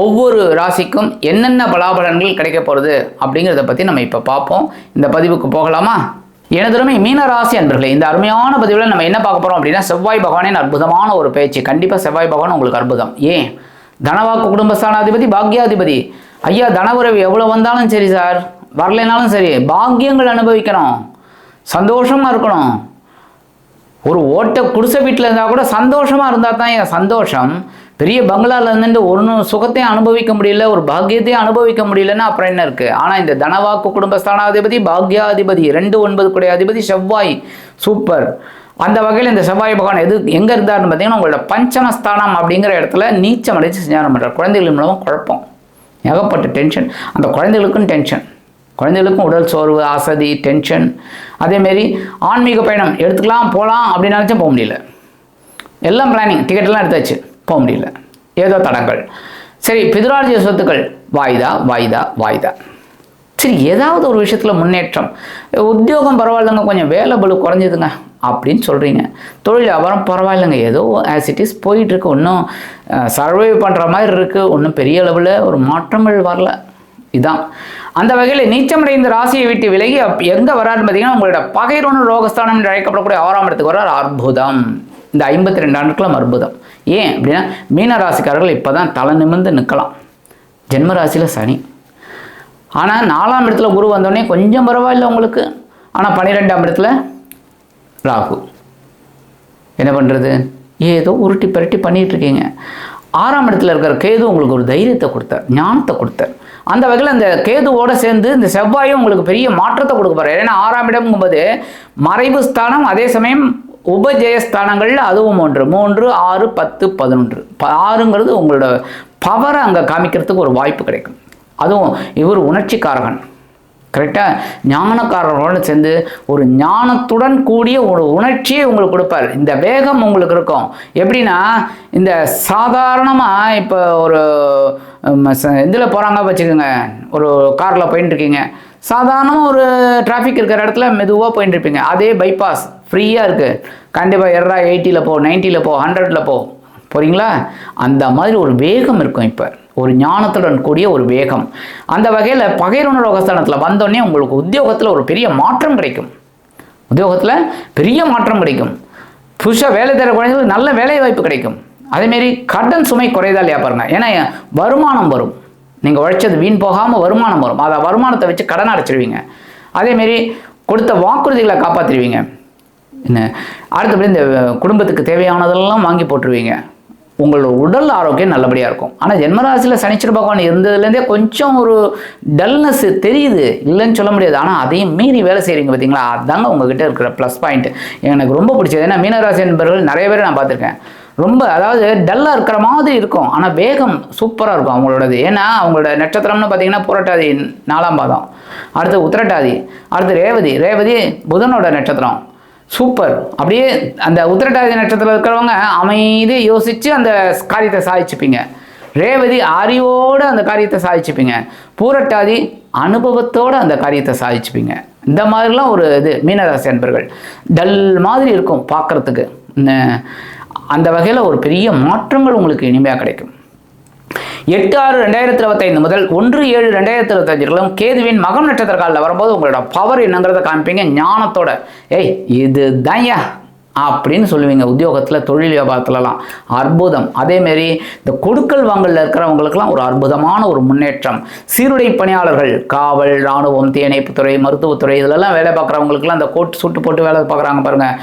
ஒவ்வொரு ராசிக்கும் என்னென்ன பலாபலன்கள் கிடைக்க போகிறது அப்படிங்கிறத பற்றி நம்ம இப்போ பார்ப்போம். இந்த பதிவுக்கு போகலாமா? எனதுமே மீன ராசி அன்பர்களே இந்த அருமையான பதிவில் நம்ம என்ன பார்க்க போகிறோம் அப்படின்னா செவ்வாய் பகவானின் அற்புதமான ஒரு பேச்சு. கண்டிப்பாக செவ்வாய் பகவான் உங்களுக்கு அற்புதம். ஏன்? தனவாக்கு குடும்பஸ்தானாதிபதி பாக்யாதிபதி. ஐயா தனவுறவு எவ்வளோ வந்தாலும் சரி சார். வரலைனாலும் சரி பாக்கியங்கள் அனுபவிக்கணும். சந்தோஷமாக இருக்கணும். ஒரு ஓட்ட குடிசை வீட்டில் இருந்தால் கூட சந்தோஷமாக இருந்தால் தான் என் சந்தோஷம்? பெரிய பங்களாவில் இருந்துட்டு ஒன்றும் சுகத்தையும் அனுபவிக்க முடியல ஒரு பாக்கியத்தையும் அனுபவிக்க முடியலன்னா அப்புறம் என்ன இருக்குது ஆனால் இந்த தனவாக்கு குடும்பஸ்தானாதிபதி பாக்யாதிபதி ரெண்டு ஒன்பது குடைய அதிபதி செவ்வாய் சூப்பர். அந்த வகையில் இந்த செவ்வாய் பகவான் எது எங்கே இருந்தார்னு பார்த்தீங்கன்னா உங்களோட பஞ்சமஸ்தானம் அப்படிங்கிற இடத்துல நீச்சம் அடைச்சு சஞ்சாரம் பண்ணுறார் குழந்தைகள் மூலமாக குழப்பம். ஏகப்பட்ட டென்ஷன் அந்த குழந்தைகளுக்கும் டென்ஷன் குழந்தைகளுக்கும் உடல் சோர்வு அசதி டென்ஷன் அதேமாரி ஆன்மீக பயணம் எடுத்துக்கலாம் போகலாம் அப்படின்னு நினச்சா போக முடியல. எல்லாம் பிளானிங் டிக்கெட்டெல்லாம் எடுத்தாச்சு. போக முடியல. ஏதோ தடங்கள். சரி பிதுராஜ்ய சொத்துக்கள். வாய்தா வாய்தா வாய்தா. சரி ஏதாவது ஒரு விஷயத்தில் முன்னேற்றம். உத்தியோகம் பரவாயில்லைங்க கொஞ்சம் வேலை பலு குறைஞ்சதுங்க அப்படின்னு சொல்கிறீங்க தொழில் வியாபாரம் பரவாயில்லைங்க ஏதோ ஆஸ் இட் இஸ் போயிட்டுருக்கு. ஒன்றும் சர்வை பண்ணுற மாதிரி இருக்குது ஒன்றும் பெரிய அளவில் ஒரு மாற்றங்கள் வரல. இதான். அந்த வகையில் நீச்சமடைந்த ராசியை விட்டு விலகி அப் எங்கே வராருன்னு பார்த்தீங்கன்னா உங்களோட பகைரோன ரோகஸ்தானம் என்று அழைக்கப்படக்கூடிய ஆறாம் இடத்துக்கு வர்றார் அற்புதம். இந்த ஐம்பத்தி ரெண்டு ஆண்டுகளும் அற்புதம். ஏன் அப்படின்னா மீன ராசிக்காரர்கள் இப்போ தான் தலை நிமிர்ந்து நிற்கலாம். ஜென்ம ராசியில் சனி. ஆனால் நாலாம் இடத்துல குரு வந்தோடனே கொஞ்சம் பரவாயில்ல உங்களுக்கு. ஆனால் பன்னிரெண்டாம் இடத்துல ராகு. என்ன பண்ணுறது ஏதோ உருட்டி பரட்டி பண்ணிகிட்டு இருக்கீங்க. ஆறாம் இடத்துல இருக்கிற கேது உங்களுக்கு ஒரு தைரியத்தை கொடுத்தார் ஞானத்தை கொடுத்தார். அந்த வகையில் அந்த கேதுவோடு சேர்ந்து இந்த செவ்வாயும் உங்களுக்கு பெரிய மாற்றத்தை கொடுக்க போகிறார் ஏன்னா ஆறாம் இடம்ங்கும்போது மறைவு ஸ்தானம் அதே சமயம் உபஜெயஸ்தானங்களில் அதுவும் ஒன்று. மூன்று ஆறு பத்து பதினொன்று. ப ஆறுங்கிறது உங்களோட பவரை அங்கே காமிக்கிறதுக்கு ஒரு வாய்ப்பு கிடைக்கும். அதுவும் இவர் உணர்ச்சிக்காரகன். கரெக்டாக ஞானக்காரர்களோடு சேர்ந்து ஒரு ஞானத்துடன் கூடிய ஒரு உணர்ச்சியை உங்களுக்கு கொடுப்பார். இந்த வேகம் உங்களுக்கு இருக்கும். எப்படின்னா இந்த சாதாரணமாக இப்போ ஒரு இதில் போகிறாங்க வச்சுக்கோங்க. ஒரு காரில் போயின்னு இருக்கீங்க சாதாரணமாக ஒரு டிராஃபிக் இருக்கிற இடத்துல மெதுவாக போயிட்டு இருப்பீங்க. அதே பைபாஸ் ஃப்ரீயாக இருக்குது கண்டிப்பாக எர்ரா எயிட்டியில் போ நைன்ட்டியில் போ ஹண்ட்ரடில் போ. போகிறீங்களா அந்த மாதிரி ஒரு வேகம் இருக்கும் இப்போ. ஒரு ஞானத்துடன் கூடிய ஒரு வேகம். அந்த வகையில் பகைரோன ரோகஸ்தானத்தில் வந்தோடனே உங்களுக்கு உத்தியோகத்தில் ஒரு பெரிய மாற்றம் கிடைக்கும். உத்தியோகத்தில் பெரிய மாற்றம் கிடைக்கும். புதுசாக வேலை தர குழந்தைகளுக்கு நல்ல வேலை வாய்ப்பு கிடைக்கும். அதேமாரி கடன் சுமை குறைதா இல்லையா பாருங்கள் ஏன்னா வருமானம் வரும். நீங்கள் உழைச்சது வீண் போகாமல் வருமானம் வரும். அதை வருமானத்தை வச்சு கடன் அடைச்சிருவீங்க. அதேமாரி கொடுத்த வாக்குறுதிகளை காப்பாற்றிடுவீங்க என்ன? அடுத்தபடி இந்த குடும்பத்துக்கு தேவையானதெல்லாம் வாங்கி போட்டுருவீங்க. உங்களோட உடல் ஆரோக்கியம் நல்லபடியாக இருக்கும். ஆனால் ஜென்மராசியில் சனிச்சர் பகவான் இருந்ததுலேருந்தே கொஞ்சம் ஒரு டல்னஸ் தெரியுது. இல்லைன்னு சொல்ல முடியாது. ஆனால் அதையும் மீறி வேலை செய்கிறீங்க பார்த்தீங்களா அதுதாங்க உங்ககிட்ட இருக்கிற ப்ளஸ் பாயிண்ட் எனக்கு ரொம்ப பிடிச்சது. ஏன்னா மீனராசி என்பவர்கள் நிறைய பேர் நான் பார்த்துருக்கேன். ரொம்ப அதாவது டல்லாக இருக்கிற மாதிரி இருக்கும். ஆனால் வேகம் சூப்பராக இருக்கும் அவங்களோடது. ஏன்னா அவங்களோட நட்சத்திரம்னு பார்த்தீங்கன்னா புரட்டாதி நாலாம் பாதம். அடுத்து உத்திரட்டாதி அடுத்து ரேவதி. ரேவதி புதனோட நட்சத்திரம். சூப்பர் அப்படியே அந்த உத்திரட்டாதி நட்சத்திரத்தில் இருக்கிறவங்க அமைதி யோசித்து அந்த காரியத்தை சாதிச்சுப்பீங்க. ரேவதி அறிவோடு அந்த காரியத்தை சாதிச்சுப்பீங்க. பூரட்டாதி அனுபவத்தோடு அந்த காரியத்தை சாதிச்சுப்பீங்க. இந்த மாதிரிலாம் ஒரு இது மீனராசி அன்பர்கள். டல் மாதிரி இருக்கும் பார்க்குறதுக்கு. அந்த வகையில் ஒரு பெரிய மாற்றங்கள் உங்களுக்கு இனிமையாக கிடைக்கும். எட்டு ஆறு ரெண்டாயிரத்தி இருபத்தைந்து முதல் ஒன்று ஏழு ரெண்டாயிரத்தி இருபத்தஞ்சுகளும் கேதுவின் மகம் நட்சத்திர காலில் வரும்போது உங்களோட பவர் என்னங்கிறத காமிப்பீங்க ஞானத்தோட. ஏய் இது தயா அப்படின்னு சொல்லுவீங்க. உத்தியோகத்தில் தொழில் வியாபாரத்துலலாம். அற்புதம். அதேமாரி இந்த கொடுக்கல் வாங்கலில் இருக்கிறவங்களுக்கெல்லாம் ஒரு அற்புதமான ஒரு முன்னேற்றம். சீருடை பணியாளர்கள் காவல் இராணுவம் தீயணைப்புத்துறை மருத்துவத்துறை இதிலெல்லாம் வேலை பார்க்குறவங்களுக்குலாம் அந்த கோட் சுட்டு போட்டு வேலை பார்க்குறாங்க பாருங்கள்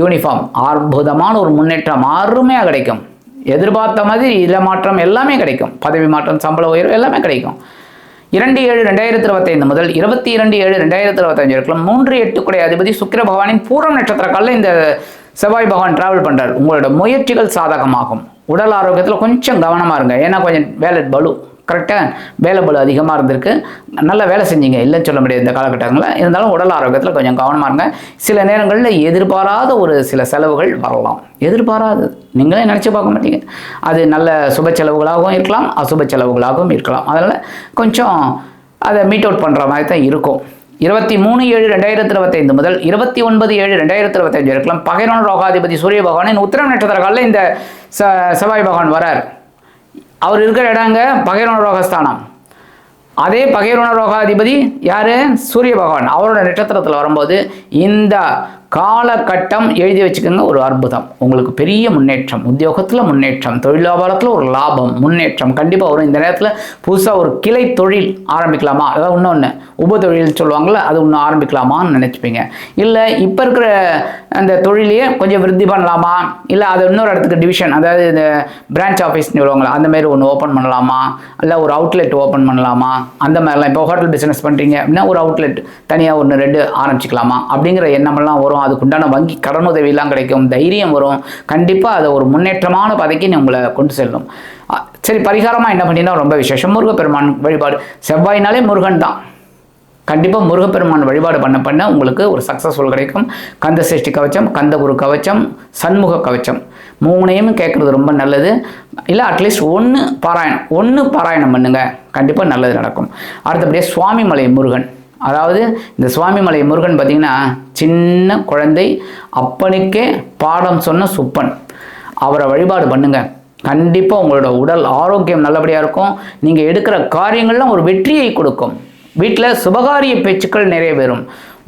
யூனிஃபார்ம். அற்புதமான ஒரு முன்னேற்றம் அருமையாக கிடைக்கும். எதிர்பார்த்த மாதிரி இடமாற்றம் எல்லாமே கிடைக்கும். பதவி மாற்றம் சம்பள உயர்வு எல்லாமே கிடைக்கும். இரண்டு ஏழு ரெண்டாயிரத்தி இருபத்தைந்து முதல் இருபத்தி இரண்டு ஏழு ரெண்டாயிரத்தி இருபத்தஞ்சு வரைக்கும் மூன்று எட்டு குடை அதிபதி சுக்கிர பகவானின் பூரம் நட்சத்திர காலில் இந்த செவ்வாய் பகவான் டிராவல் பண்ணுறார் உங்களோட முயற்சிகள் சாதகமாகும். உடல் ஆரோக்கியத்தில் கொஞ்சம் கவனமாக இருங்க. ஏன்னா கொஞ்சம் வேலை பலு கரெக்டாக வேலை பலு அதிகமாக இருந்திருக்கு. நல்ல வேலை செஞ்சீங்க. இல்லைன்னு சொல்ல முடியாது இந்த காலகட்டங்களில். இருந்தாலும் உடல் ஆரோக்கியத்தில் கொஞ்சம் கவனமாக இருங்க. சில நேரங்களில் எதிர்பாராத ஒரு சில செலவுகள் வரலாம். எதிர்பாராதது நீங்களே நினச்சி பார்க்க மாட்டீங்க. அது நல்ல சுப செலவுகளாகவும் இருக்கலாம் அசுப செலவுகளாகவும் இருக்கலாம். அதனால் கொஞ்சம் அதை மீட் அவுட் பண்ணுற மாதிரி தான் இருக்கும். இருபத்தி மூணு ஏழு ரெண்டாயிரத்தி இருபத்தைந்து முதல் இருபத்தி ஒன்பது ஏழு ரெண்டாயிரத்தி இருபத்தஞ்சு இருக்கலாம் பகைரோன் ரோகாதிபதி சூரிய பகவானின் உத்திரம் நட்சத்திர காலில் இந்த ச செவ்வாய் பகவான் வரார். அவர் இருக்கிற இடங்க பகைரோன ரோகஸ்தானம். அதே பகைரோன ரோகாதிபதி யார்? சூரிய பகவான். அவரோட நட்சத்திரத்தில் வரும்போது இந்த காலகட்டம் எழுதி வச்சுக்கோங்க ஒரு அற்புதம். உங்களுக்கு பெரிய முன்னேற்றம் உத்தியோகத்தில் முன்னேற்றம் தொழில் வியாபாரத்தில் ஒரு லாபம் முன்னேற்றம் கண்டிப்பாக வரும். இந்த நேரத்தில் புதுசாக ஒரு கிளை தொழில் ஆரம்பிக்கலாமா? அதாவது இன்னொன்று உப தொழில் சொல்லுவாங்கள்ல அது ஒன்று ஆரம்பிக்கலாமான்னு நினச்சிப்பீங்க. இல்லை இப்போ இருக்கிற அந்த தொழிலையே கொஞ்சம் விருத்தி பண்ணலாமா? இல்லை அது இன்னொரு இடத்துக்கு டிவிஷன் அதாவது இந்த பிரான்ச் ஆஃபீஸ்னு சொல்லுவாங்களா அந்த மாதிரி ஒன்று ஓப்பன் பண்ணலாமா? இல்லை ஒரு அவுட்லெட் ஓப்பன் பண்ணலாமா? அந்த மாதிரிலாம் இப்போ ஹோட்டல் பிஸ்னஸ் பண்ணுறீங்க அப்படின்னா ஒரு அவுட்லெட் தனியாக ஒன்று ரெண்டு ஆரம்பிச்சிக்கலாமா? அப்படிங்கிற எண்ணமெல்லாம் வரும். அதுக்குண்டான வங்கி கடனுதவியெல்லாம் கிடைக்கும். தைரியம் வரும். கண்டிப்பாக அதை ஒரு முன்னேற்றமான பதைக்கு உங்களை கொண்டு செல்லும். சரி பரிகாரமாக என்ன பண்ணினா ரொம்ப விசேஷம். முருகப்பெருமான் வழிபாடு. செவ்வாய்னாலே முருகன் தான். கண்டிப்பாக முருகப்பெருமான் வழிபாடு பண்ண பண்ண உங்களுக்கு ஒரு சக்ஸஸ்ஃபுல் கிடைக்கும். கந்த சஷ்டி கவச்சம் கந்தகுரு கவச்சம் சண்முக கவச்சம். மூணையும் கேட்குறது ரொம்ப நல்லது. இல்லை அட்லீஸ்ட் ஒன்று பாராயணம். ஒன்று பாராயணம் பண்ணுங்கள் கண்டிப்பாக நல்லது நடக்கும். அடுத்தபடியாக சுவாமிமலை முருகன். அதாவது இந்த சுவாமிமலை முருகன் பார்த்திங்கன்னா சின்ன குழந்தை அப்பனுக்கே பாடம் சொன்ன சுப்பன். அவரை வழிபாடு பண்ணுங்க. கண்டிப்பாக உங்களோட உடல் ஆரோக்கியம் நல்லபடியாக இருக்கும். நீங்கள் எடுக்கிற காரியங்கள்லாம் ஒரு வெற்றியை கொடுக்கும். வீட்டில் சுபகாரிய பேச்சுக்கள் நிறைவேறும்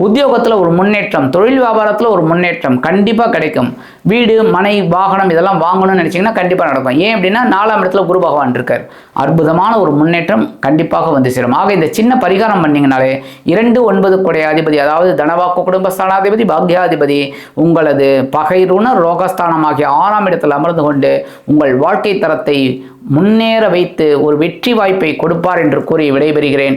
உத்தியோகத்தில் ஒரு முன்னேற்றம் தொழில் வியாபாரத்தில் ஒரு முன்னேற்றம் கண்டிப்பாக கிடைக்கும். வீடு மனை வாகனம் இதெல்லாம் வாங்கணும்னு நினச்சிங்கன்னா கண்டிப்பாக நடக்கும். ஏன் அப்படின்னா நாலாம் இடத்துல குரு பகவான் இருக்கார். அற்புதமான ஒரு முன்னேற்றம் கண்டிப்பாக வந்து சேரும். ஆக இந்த சின்ன பரிகாரம் பண்ணிங்கனாலே இரண்டு ஒன்பது கொடை அதிபதி அதாவது தனவாக்கு குடும்பஸ்தானாதிபதி பாக்யாதிபதி உங்களது பகைருண ரோகஸ்தானம் ஆகிய ஆறாம் இடத்தில் அமர்ந்து கொண்டு உங்கள் வாழ்க்கை தரத்தை முன்னேற வைத்து ஒரு வெற்றி வாய்ப்பை கொடுப்பார் என்று கூறி விடைபெறுகிறேன்.